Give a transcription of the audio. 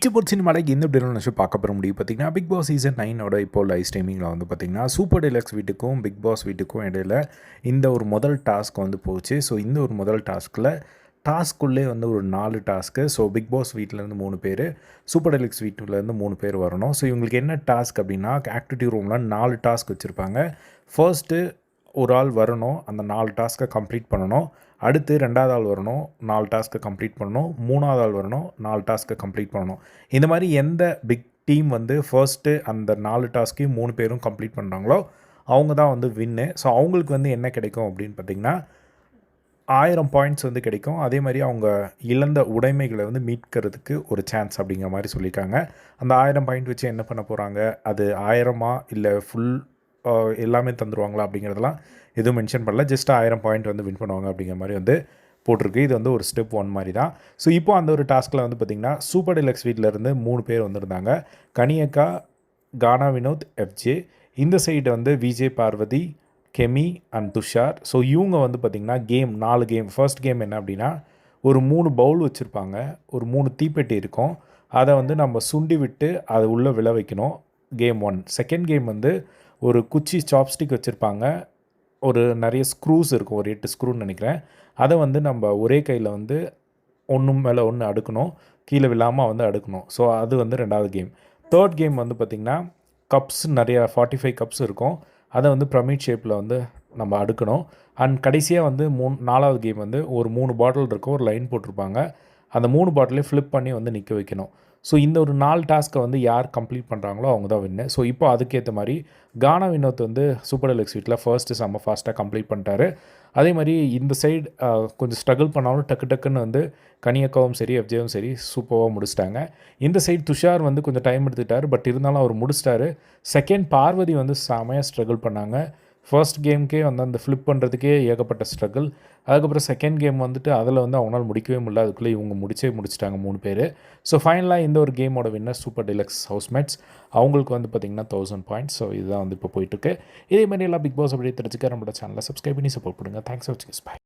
பிச்சு பொறிச்சு மலைக்கு இந்த இப்படி நினச்சி பார்க்க போகிற முடியும் பார்த்தீங்கன்னா பிக் பாஸ் சீசன் நைனோட இப்போ லைவ் ஸ்ட்ரீமிங்கில் வந்து பார்த்தீங்கன்னா சூப்பர் டிலக்ஸ் வீட்டுக்கும் பிக் பாஸ் வீட்டுக்கும் இடையில இந்த ஒரு முதல் டாஸ்க் வந்து போச்சு. ஸோ இந்த ஒரு முதல் டாஸ்கில் டாஸ்க்குள்ளே வந்து ஒரு நாலு டாஸ்க்கு ஸோ பிக் பாஸ் வீட்டிலேருந்து மூணு பேர் சூப்பர் டெலிக்ஸ் வீட்டிலேருந்து மூணு பேர் வரணும். ஸோ இவங்களுக்கு என்ன டாஸ்க் அப்படின்னா ஆக்டிவிட்டி ரூமில் நாலு டாஸ்க் வச்சுருப்பாங்க. ஃபர்ஸ்ட்டு ஒரு ஆள் வரணும் அந்த நாலு டாஸ்க்கை கம்ப்ளீட் பண்ணணும். அடுத்து ரெண்டாவது ஆள் வரணும் நாலு டாஸ்க்கை கம்ப்ளீட் பண்ணணும் மூணாவது ஆள் வரணும் நாலு டாஸ்க்கை கம்ப்ளீட் பண்ணணும். இந்த மாதிரி எந்த பிக் டீம் வந்து ஃபர்ஸ்ட்டு அந்த நாலு டாஸ்க்கையும் மூணு பேரும் கம்ப்ளீட் பண்ணுறாங்களோ அவங்க தான் வந்து வின்னு ஸோ அவங்களுக்கு வந்து என்ன கிடைக்கும் அப்படின்னு பார்த்தீங்கன்னா ஆயிரம் பாயிண்ட்ஸ் வந்து கிடைக்கும். அதே மாதிரி அவங்க இழந்த உடைமைகளை வந்து மீட்கிறதுக்கு ஒரு சான்ஸ் அப்படிங்கிற மாதிரி சொல்லியிருக்காங்க. அந்த ஆயிரம் பாயிண்ட் வச்சு என்ன பண்ண போகிறாங்க அது ஆயிரமா இல்லை ஃபுல் எல்லாமே தந்துருவாங்களா அப்படிங்கிறதெல்லாம் எதுவும் மென்ஷன் பண்ணல. ஜஸ்ட் ஆயிரம் பாயிண்ட் வந்து வின் பண்ணுவாங்க அப்படிங்கிற மாதிரி வந்து போட்டிருக்கு. இது வந்து ஒரு ஸ்டெப் ஒன் மாதிரி தான். ஸோ இப்போ அந்த ஒரு டாஸ்கில் வந்து பார்த்திங்கன்னா சூப்பர் டிலக்ஸ் வீட்டிலேருந்து மூணு பேர் வந்திருந்தாங்க. கனியக்கா கானா வினோத் எஃப்ஜே இந்த சைடு வந்து விஜய் பார்வதி கெமி அண்ட் துஷார் ஸோ இவங்க வந்து பார்த்திங்கன்னா கேம் நாலு கேம் ஃபர்ஸ்ட் கேம் என்ன அப்படின்னா ஒரு மூணு பவுல் வச்சுருப்பாங்க. ஒரு மூணு தீப்பெட்டி இருக்கும். அதை வந்து நம்ம சுண்டி விட்டு அதை உள்ளே விழ வைக்கணும். கேம் ஒன் செகண்ட் கேம் வந்து ஒரு குச்சி சாப்ஸ்டிக் வச்சுருப்பாங்க. ஒரு நிறைய ஸ்க்ரூஸ் இருக்கும். ஒரு எட்டு ஸ்க்ரூன்னு நினைக்கிறேன். அதை வந்து நம்ம ஒரே கையில் வந்து ஒன்று மேலே ஒன்று அடுக்கணும். கீழே விழாமல் வந்து அடுக்கணும். ஸோ அது வந்து ரெண்டாவது கேம் தேர்ட் கேம் வந்து பார்த்திங்கன்னா கப்ஸ் நிறையா ஃபார்ட்டி ஃபைவ் கப்ஸ் இருக்கும். அதை வந்து ப்ரமிட் ஷேப்பில் வந்து நம்ம அடுக்கணும். அண்ட் கடைசியாக வந்து மூணு நாலாவது கேம் வந்து ஒரு மூணு பாட்டில் இருக்கும். ஒரு லைன் போட்டிருப்பாங்க. அந்த மூணு பாட்டிலையும் ஃப்ளிப் பண்ணி வந்து நிற்க வைக்கணும். ஸோ இந்த ஒரு நாலு டாஸ்க்கை வந்து யார் கம்ப்ளீட் பண்ணுறாங்களோ அவங்க தான் வின்னு ஸோ இப்போ அதுக்கேற்ற மாதிரி கானா வினோத் வந்து சூப்பர் டெலக்ஸ் வீட்டில் ஃபர்ஸ்ட்டு செம்ம ஃபாஸ்ட்டாக கம்ப்ளீட் பண்ணிட்டாரு. அதே மாதிரி இந்த சைடு கொஞ்சம் ஸ்ட்ரகிள் பண்ணாலும் டக்கு டக்குன்னு வந்து கனியக்காவும் சரி எஃப்ஜேவும் சரி சூப்பராக முடிச்சிட்டாங்க. இந்த சைடு துஷார் வந்து கொஞ்சம் டைம் எடுத்துக்கிட்டார் பட் இருந்தாலும் அவர் முடிச்சிட்டாரு. செகண்ட் பார்வதி வந்து செமையாக ஸ்ட்ரகிள் பண்ணாங்க. ஃபர்ஸ்ட் கேம்க்கே வந்து அந்த ஃப்ளிப் பண்ணுறதுக்கே ஏகப்பட்ட ஸ்ட்ரகிள் அதுக்கப்புறம் செகண்ட் கேம் வந்துட்டு அதில் வந்து அவனால் முடிக்கவே முடியல. அதுக்குள்ளே இவங்க முடிச்சே முடிச்சிட்டாங்க மூணு பேர். ஸோ ஃபைனலாக இந்த ஒரு கேமோட வின்னர் சூப்பர் டிலக்ஸ் ஹவுஸ்மேட்ஸ் அவங்களுக்கு வந்து பார்த்திங்கன்னா தௌசண்ட் பாயிண்ட்ஸ் ஸோ இதுதான் வந்து இப்போ போயிட்டுருக்கு. இதே மாதிரி எல்லாம் பிக் பாஸ் அப்படியே தெரிஞ்சுக்க நம்மளோட சேனலை சப்ஸ்கிரைப் பண்ணி சப்போர்ட் பண்ணுங்கள் தேங்க்ஸ் ஃபார் வாட்சிங் பாய்